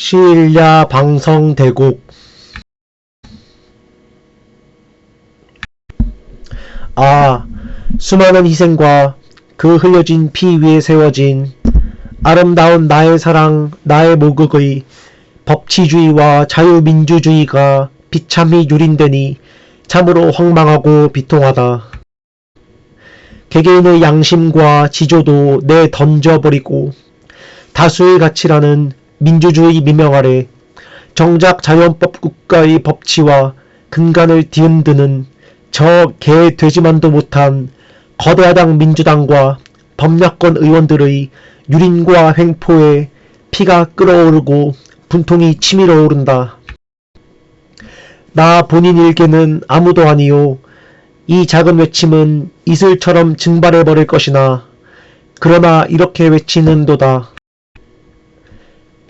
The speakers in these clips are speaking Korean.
시일야 방성대국 아, 수많은 희생과 그 흘려진 피 위에 세워진 아름다운 나의 사랑, 나의 모국의 법치주의와 자유민주주의가 비참히 유린되니 참으로 황망하고 비통하다. 개개인의 양심과 지조도 내 던져버리고 다수의 가치라는 민주주의 미명 아래 정작 자연법 국가의 법치와 근간을 뒤흔드는 저 개돼지만도 못한 거대하당 민주당과 법야권 의원들의 유린과 횡포에 피가 끓어오르고 분통이 치밀어 오른다. 나 본인 일개는 아무도 아니요. 이 작은 외침은 이슬처럼 증발해버릴 것이나 그러나 이렇게 외치는도다.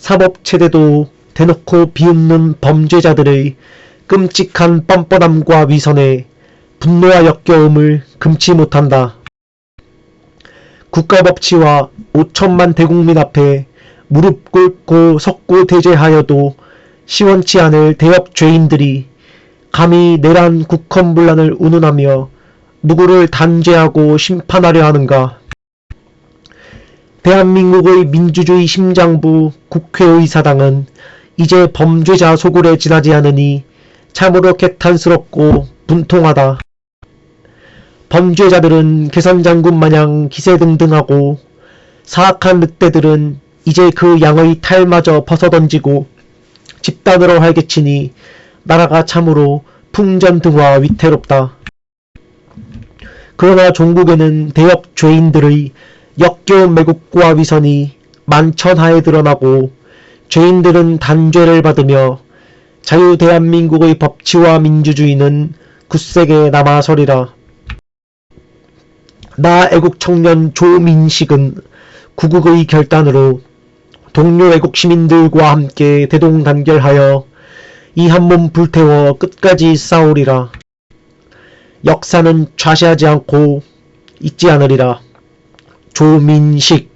사법체대도 대놓고 비웃는 범죄자들의 끔찍한 뻔뻔함과 위선에 분노와 역겨움을 금치 못한다. 국가법치와 5천만 대국민 앞에 무릎 꿇고 석고 대제하여도 시원치 않을 대업 죄인들이 감히 내란 국헌분란을 운운하며 누구를 단죄하고 심판하려 하는가. 대한민국의 민주주의 심장부 국회의사당은 이제 범죄자 소굴에 지나지 않으니 참으로 개탄스럽고 분통하다. 범죄자들은 개선장군 마냥 기세등등하고 사악한 늑대들은 이제 그 양의 탈마저 벗어던지고 집단으로 활개치니 나라가 참으로 풍전등화 위태롭다. 그러나 종국에는 대역 죄인들의 역겨운 매국과 위선이 만천하에 드러나고 죄인들은 단죄를 받으며 자유 대한민국의 법치와 민주주의는 굳세게 남아서리라. 나 애국 청년 조민식은 구국의 결단으로 동료 애국 시민들과 함께 대동단결하여 이 한몸 불태워 끝까지 싸우리라. 역사는 좌시하지 않고 잊지 않으리라. 조민식